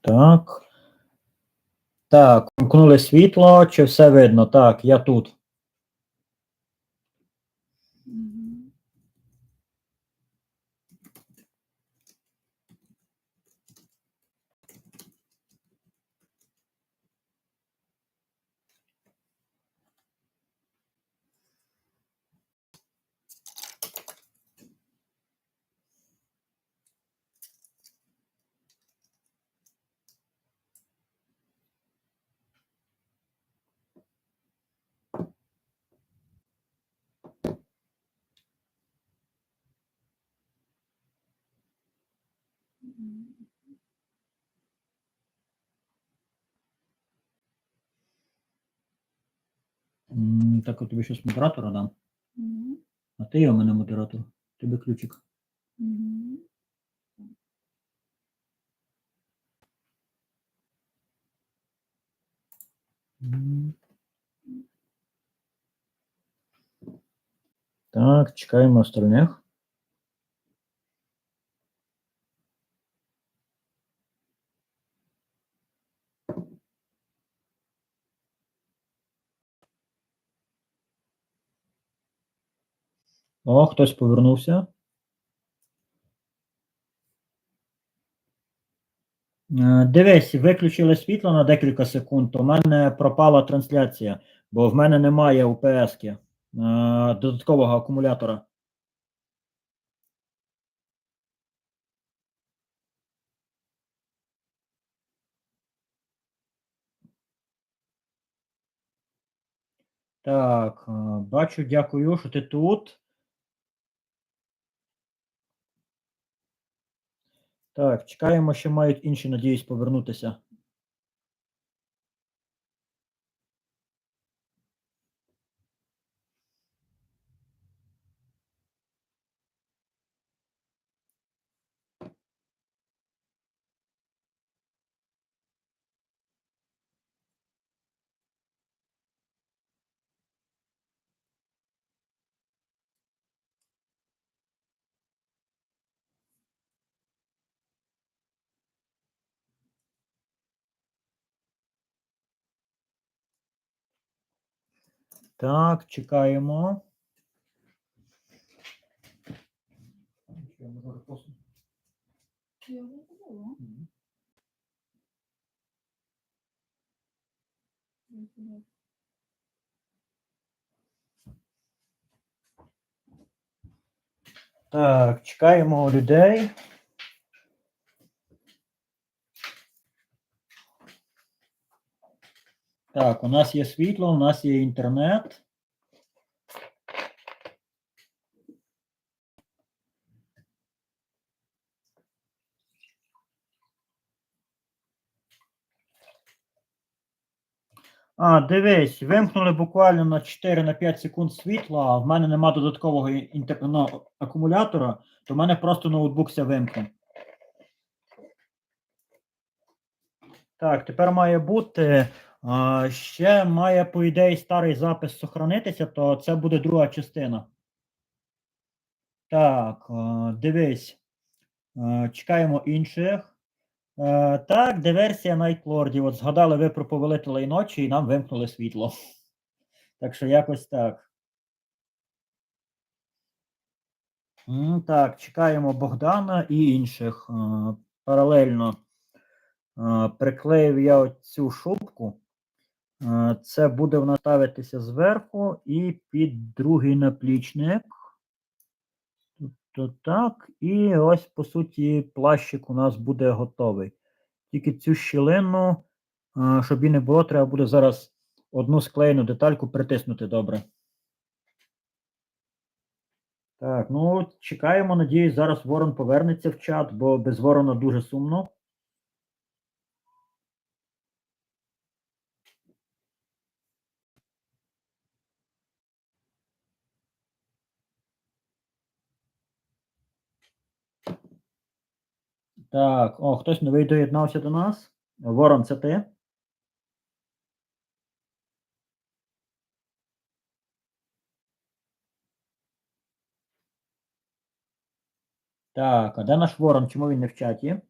Так. Так, вмкнули світло, чи все видно? Так, я тут. Так, от тобі щось модератора дам. Угу. А ти є у мене модератор. Тобі ключик. Угу. Так, чекаємо остальних. О, хтось повернувся. Е, Дивись, виключили світло на декілька секунд, в мене пропала трансляція, бо в мене немає УПС-ки, е, додаткового акумулятора. Так, е, бачу, дякую, що ти тут. Так, чекаємо, що мають інші, надіюсь, повернутися. Так, чекаємо. Так, чекаємо людей. Так, у нас є світло, у нас є інтернет. А, дивись, вимкнули буквально на 4-5 секунд світла, а в мене нема додаткового інтер... ну, акумулятора, то в мене просто ноутбук ся вимкнув. Так, тепер має бути. Ще має, по ідеї, старий запис сохранитися, то це буде друга частина. Так, дивись. Чекаємо інших. Так, диверсія Найтлордів. От згадали ви про повелителя і ночі і нам вимкнули світло. Так що якось так. Так, чекаємо Богдана і інших. Паралельно приклеїв я цю шубку. Е, Це буде в нас ставитися зверху і під другий наплічник. Тобто так. І ось, по суті, плащик у нас буде готовий. Тільки цю щілину, е, щоб її не було, треба буде зараз одну склеєну детальку притиснути добре. Так, ну чекаємо, надіюсь, зараз ворон повернеться в чат, бо без ворона дуже сумно. Так, о, хтось новий доєднався до нас. Ворон, це ти? Так, а де наш ворон? Чому він не в чаті?